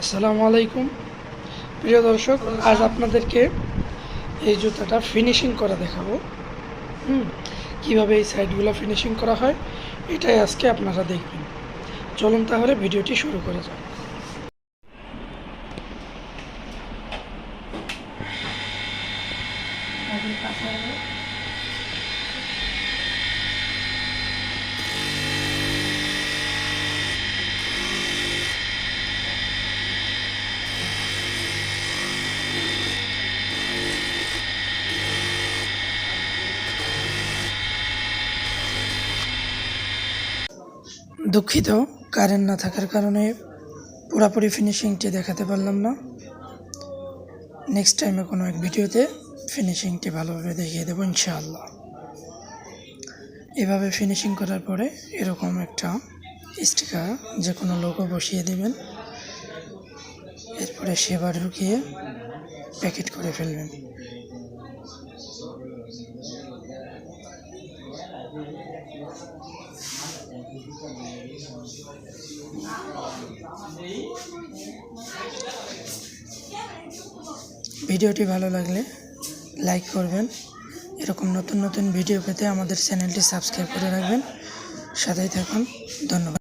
আসসালামু আলাইকুম। প্রিয় দর্শক, আজ আপনাদেরকে এই জুতাটা ফিনিশিং করা দেখাবো। হুম, কীভাবে এই সাইডগুলো ফিনিশিং করা হয়, এটাই আজকে আপনারা দেখবেন। চলুন তাহলে ভিডিওটি শুরু করে যাক। দুঃখিত, কারেন্ট না থাকার কারণে পুরোপুরি ফিনিশিংটি দেখাতে পারলাম না। নেক্সট টাইমে কোনো এক ভিডিওতে ফিনিশিংটি ভালোভাবে দেখিয়ে দেবো, ইনশাআল্লাহ। এভাবে ফিনিশিং করার পরে এরকম একটা স্টিকার যে কোনো লোগো বসিয়ে দেবেন। এরপরে সেবা ঢুকিয়ে প্যাকেট করে ফেলবেন। ভিডিওটি ভালো লাগলে লাইক করবেন। এরকম নতুন নতুন ভিডিও পেতে আমাদের চ্যানেলটি সাবস্ক্রাইব করে রাখবেন। সাথেই থাকুন। ধন্যবাদ।